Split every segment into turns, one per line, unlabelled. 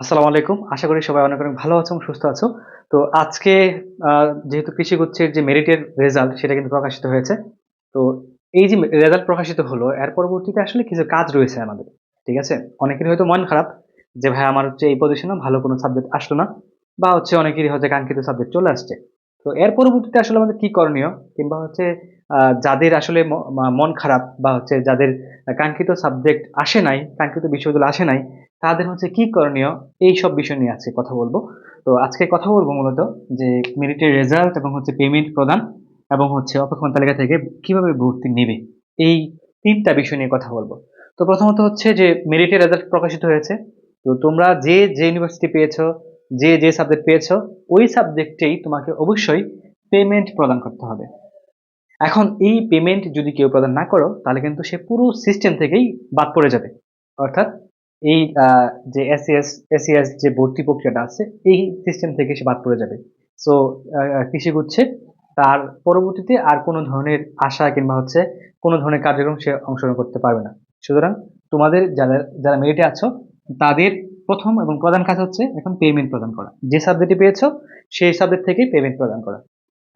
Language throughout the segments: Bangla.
আসসালামু আলাইকুম। আশা করি সবাই অনেক অনেক ভালো আছো সুস্থ আছো। তো আজকে যেহেতু কৃষিগুচ্ছের যে মেরিটের রেজাল্ট সেটা কিন্তু প্রকাশিত হয়েছে। তো এই যে রেজাল্ট প্রকাশিত হলো, এর পরবর্তীতে আসলে কিছু কাজ রয়েছে আমাদের, ঠিক আছে? অনেকেরই হয়তো মন খারাপ যে, ভাই, আমার হচ্ছে এই পজিশনে ভালো কোনো সাবজেক্ট আসলো না। বা হচ্ছে অনেকেরই হয়তো কাঙ্ক্ষিত সাবজেক্ট চলে আসছে। তো এর পরবর্তীতে আসলে আমাদের কি করণীয়? কিংবা হচ্ছে যাদের আসলে মন খারাপ বা হচ্ছে যাদের কাঙ্ক্ষিত সাবজেক্ট আসে নাই, কাঙ্ক্ষিত বিষয়গুলো আসে নাই তাদের হচ্ছে কি করণীয়? এই সব বিষয় নিয়ে আজকে কথা বলব। তো আজকে কথা বলব মূলত যে মেরিটের রেজাল্ট এবং হচ্ছে পেমেন্ট প্রদান এবং হচ্ছে অপেক্ষমান তালিকা থেকে কীভাবে ভর্তি নেবে। এই তিনটা বিষয় নিয়ে কথা বলব। তো প্রথমত হচ্ছে যে মেরিটের রেজাল্ট প্রকাশিত হয়েছে। তো তোমরা যে যে ইউনিভার্সিটি পেয়েছ, যে যে সাবজেক্ট পেয়েছ, ওই সাবজেক্টেই তোমাকে অবশ্যই পেমেন্ট প্রদান করতে হবে। এখন এই পেমেন্ট যদি কেউ প্রদান না করো, তাহলে কিন্তু সে পুরো সিস্টেম থেকেই বাদ পড়ে যাবে। অর্থাৎ এই যে এসিএস এসিএস যে ভর্তি প্রক্রিয়াটা আছে, এই সিস্টেম থেকে সে বাদ পড়ে যাবে। সো কৃষি গুচ্ছে তার পরবর্তীতে আর কোনো ধরনের আশা কিংবা হচ্ছে কোনো ধরনের কার্যক্রম সে অংশগ্রহণ করতে পারবে না। সুতরাং তোমাদের যারা যারা মেরিটে আছো, তাদের প্রথম এবং প্রধান কাজ হচ্ছে এখন পেমেন্ট প্রদান করা। যে সাবজেক্টে পেয়েছ, সেই সাবজেক্ট থেকেই পেমেন্ট প্রদান করা।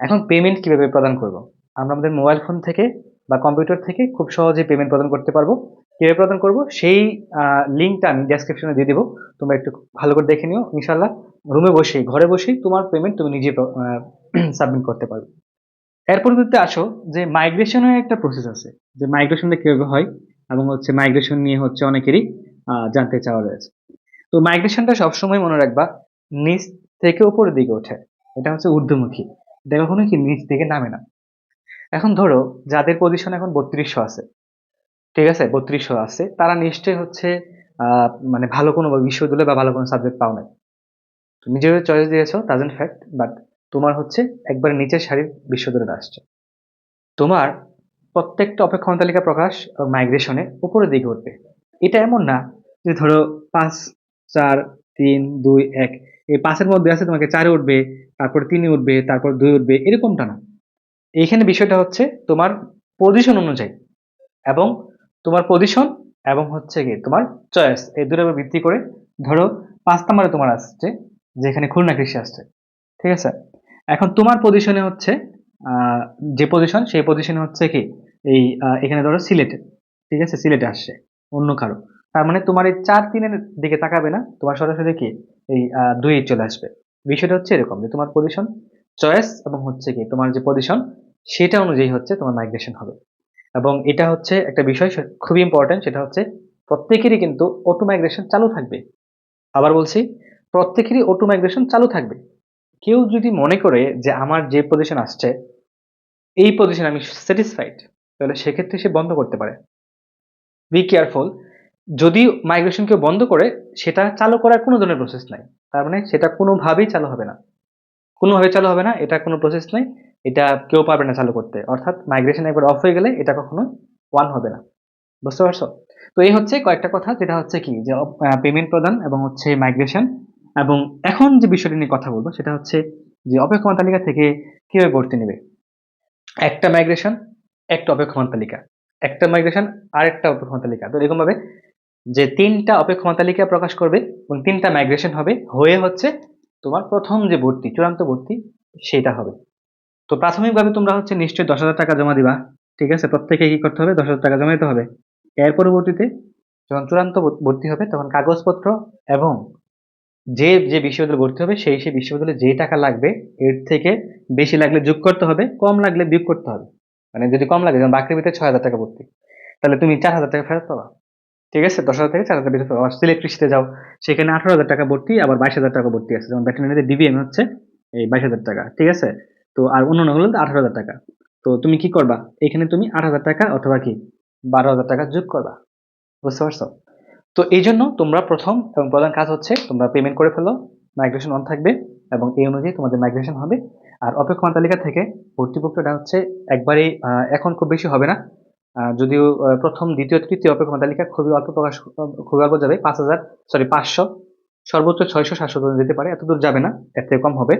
এখন পেমেন্ট কীভাবে প্রদান করব? আমরা আমাদের মোবাইল ফোন থেকে বা কম্পিউটার থেকে খুব সহজে পেমেন্ট প্রদান করতে পারব। কীভাবে প্রদান করব? সেই লিঙ্কটা আমি ডেসক্রিপশনে দিয়ে দেবো। তোমরা একটু ভালো করে দেখে নিও ইনশাল্লাহ রুমে বসেই, ঘরে বসেই তোমার পেমেন্ট তুমি নিজে সাবমিট করতে পারবে। এর পরিবর্তে আসো যে মাইগ্রেশনের একটা প্রসেস আছে। যে মাইগ্রেশনটা কীভাবে হয় এবং হচ্ছে মাইগ্রেশন নিয়ে হচ্ছে অনেকেরই জানতে চাওয়া রয়েছে। তো মাইগ্রেশনটা সবসময় মনে রাখবা, নিচ থেকে উপরের দিকে ওঠে। এটা হচ্ছে ঊর্ধ্বমুখী। এটা কখনো কি নিচ থেকে নামে না। এখন ধরো, যাদের পজিশন এখন বত্রিশশো আছে, ঠিক আছে? বত্রিশশো আছে, তারা নিশ্চয়ই হচ্ছে মানে ভালো কোনো বিশ্ববিদ্যালয় বা ভালো কোনো সাবজেক্ট পাও নাই তুমি যেভাবে চয়েস দিয়েছ ডাজেন্ট ফ্যাক্ট বাট তোমার হচ্ছে একবারে নিচের সারির বিশ্ববিদ্যালয় আসছে। তোমার প্রত্যেকটা অপেক্ষণ তালিকা প্রকাশ মাইগ্রেশনে উপরের দিকে উঠবে এটা এমন না যে ধরো পাঁচ, চার, তিন, দুই, এক, এই পাঁচের মধ্যে আছে, তোমাকে চারে উঠবে, তারপর তিনে উঠবে, তারপর দুই উঠবে, এরকমটা না। এইখানে বিষয়টা হচ্ছে তোমার পজিশন অনুযায়ী এবং তোমার পজিশন এবং হচ্ছে কি তোমার চয়েস এই উপর ভিত্তি করে ধরো পাঁচ নাম্বারে তোমার আসছে, যেখানে খুলনা কৃষি আসছে। ঠিক আছে? এখন তোমার পজিশনে হচ্ছে যে পজিশন সেই পজিশনে হচ্ছে কি? এই এখানে ধরো সিলেটে। ঠিক আছে? সিলেটে আসছে, অন্য কারও। তার মানে তোমার এই চার তিনের দিকে তাকাবে না, তোমার সরাসরি কি? এই দুই চলে আসবে। বিষয়টা হচ্ছে এরকম যে তোমার পজিশন চয়েস এবং হচ্ছে কি? তোমার যে পজিশন সেটা অনুযায়ী হচ্ছে তোমার মাইগ্রেশন হবে। এবং এটা হচ্ছে একটা বিষয় খুবই ইম্পর্টেন্ট সেটা হচ্ছে প্রত্যেকেরই কিন্তু অটো মাইগ্রেশন চালু থাকবে। আবার বলছি, প্রত্যেকেরই অটো মাইগ্রেশন চালু থাকবে। কেউ যদি মনে করে যে আমার যে পজিশন আসছে, এই পজিশন আমি স্যাটিসফাইড তাহলে সেক্ষেত্রে সে বন্ধ করতে পারে। বি কেয়ারফুল যদি মাইগ্রেশন কেউ বন্ধ করে, সেটা চালু করার কোনো ধরনের প্রসেস নাই। তার মানে সেটা কোনোভাবেই চালু হবে না। কোনোভাবে চালু হবে না, এটা কোনো প্রসেস নাই। এটা কেউ পারবে না চালু করতে। অর্থাৎ মাইগ্রেশন একবার অফ হয়ে গেলে এটা কখনো ওয়ান হবে না। বুঝতে পারছ? তো এই হচ্ছে কয়েকটা কথা, যেটা হচ্ছে কি? যে পেমেন্ট প্রদান এবং হচ্ছে মাইগ্রেশন এবং এখন যে বিষয়টি নিয়ে কথা বলব, সেটা হচ্ছে যে, অপেক্ষমান তালিকা থেকে কীভাবে ভর্তি নেবে? একটা মাইগ্রেশন একটা অপেক্ষমান তালিকা। একটা মাইগ্রেশন আর একটা অপেক্ষমান তালিকা। তো এরকম ভাবে যে, তিনটা অপেক্ষমান তালিকা প্রকাশ করবে এবং তিনটা মাইগ্রেশন হবে, হয়ে হচ্ছে তোমার প্রথম যে ভর্তি, চূড়ান্ত ভর্তি, সেটা হবে। তো প্রাথমিকভাবে তোমরা হচ্ছে নিশ্চয়ই দশ হাজার টাকা জমা দিবা, ঠিক আছে? প্রত্যেকে কি করতে হবে? দশ হাজার টাকা জমা দিতে হবে। এর পরবর্তীতে যখন চূড়ান্ত ভর- ভর্তি হবে, তখন কাগজপত্র এবং যে যে বিশ্ববিদ্যালয়ে ভর্তি হবে, সেই সেই বিশ্ববিদ্যালয়ে যে টাকা লাগবে, এর থেকে বেশি লাগলে যোগ করতে হবে, কম লাগলে বিয়োগ করতে হবে। মানে যদি কম লাগে, যেমন বাকির ভিতরে ছয় হাজার টাকা ভর্তি, তাহলে তুমি চার হাজার টাকা ফেরত পাবা। ঠিক আছে? দশ হাজার থেকে চার হাজার ফেরত পাবা। সিলেট কৃষিতে যাও। সেখানে আঠারো হাজার টাকা ভর্তি, আবার বাইশ হাজার টাকা ভর্তি আছে। যেমন ভেটেরিনারিতে ডিবিএম হচ্ছে, এই বাইশ হাজার টাকা, ঠিক আছে? তো আর অন্য হলো আঠারো হাজার টাকা। তো তুমি কি করবা? এখানে তুমি আট হাজার টাকা অথবা কি? বারো হাজার টাকা যোগ করবা। বুঝতে পারছ? তো এই জন্য তোমরা প্রথম এবং প্রধান কাজ হচ্ছে তোমরা পেমেন্ট করে ফেলো মাইগ্রেশন অন থাকবে এবং এই অনুযায়ী তোমাদের মাইগ্রেশন হবে। আর অপেক্ষমান তালিকা থেকে ভর্তি প্রক্রিয়াটা হচ্ছে একবারেই এখন খুব বেশি হবে না। যদিও প্রথম, দ্বিতীয়, তৃতীয় অপেক্ষমান তালিকা খুবই অল্প প্রকাশ, খুবই অল্প যাবে। পাঁচ হাজার সরি পাঁচশো। সর্বোচ্চ ছয়শো সাতশো যেতে পারে। এত দূর যাবে না, এর থেকে কম হবে।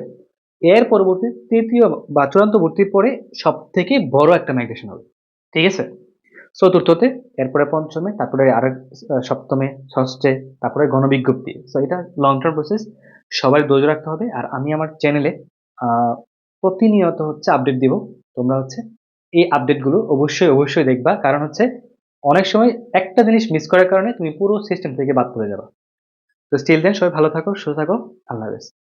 এর পরবর্তী তৃতীয় বা চূড়ান্ত ভর্তির পরে সব থেকে বড় একটা মাইগ্রেশন হবে। ঠিক আছে? চতুর্থতে এরপরে পঞ্চমে তারপরে আহ, সপ্তমে ষষ্ঠে তারপরে গণবিজ্ঞপ্তি। সো এটা লং টার্ম প্রসেস সবাই ধৈর্য রাখতে হবে। আর আমি আমার চ্যানেলে প্রতিনিয়ত হচ্ছে আপডেট দিব। তোমরা হচ্ছে এই আপডেটগুলো অবশ্যই অবশ্যই দেখবা। কারণ হচ্ছে অনেক সময় একটা জিনিস মিস করার কারণে তুমি পুরো সিস্টেম থেকে বাদ পড়ে যাবে। তো স্টিল দেন সবাই ভালো থাকো সুস্থ থাকো। আল্লাহ হাফেজ।